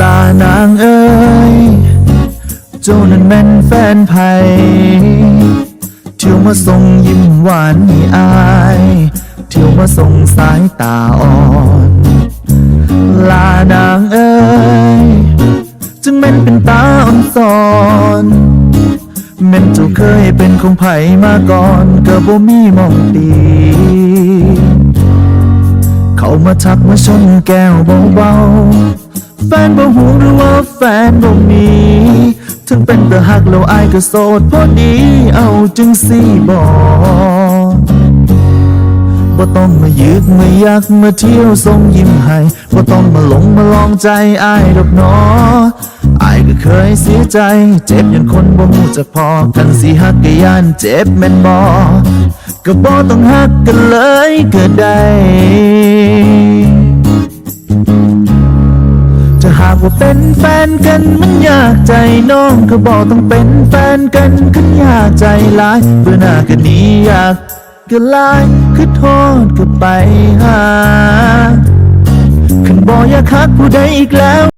ลานางเอ้ยเจ้านั้นแม่นแฟนไผ่เที่ยวมาส่งยิ้มหวานให้อายเที่ยวมาส่งสายตาอ่อนลานางเอ้ยจึงแม่นเป็นตาอ่อนสอนแม่นเจ้าเคยเป็นของไผ่มาก่อนก็บ่มีมองตี มาทักมาชนแก้วเบาๆ แฟนบ่หูหรือว่าแฟนบ่มี ถึงเป็นแต่หักแล้วอายก็โสดพอดี เอาจึงสี่บอกบ่ต้องมายึกมายักมาเที่ยวส่งยิ้มให้บ่ต้องมาหลงมาลองใจอายดอกหนออายก็เคยเสียใจ เจ็บยันคนบ่มูจะพอกันสิหักก็ยานเจ็บแม่นบ่ก็บ่ต้องหักกันเลยก็ได้ ว่าเป็นแฟนกันมันยากใจน้องก็บอกต้องเป็นแฟนกันขึ้นยากใจหลายเบื่อหน้ากันนี้อยากก็ลายคือโทษก็ไปหาขันบอกอยากคักผู้ใดอีกแล้ว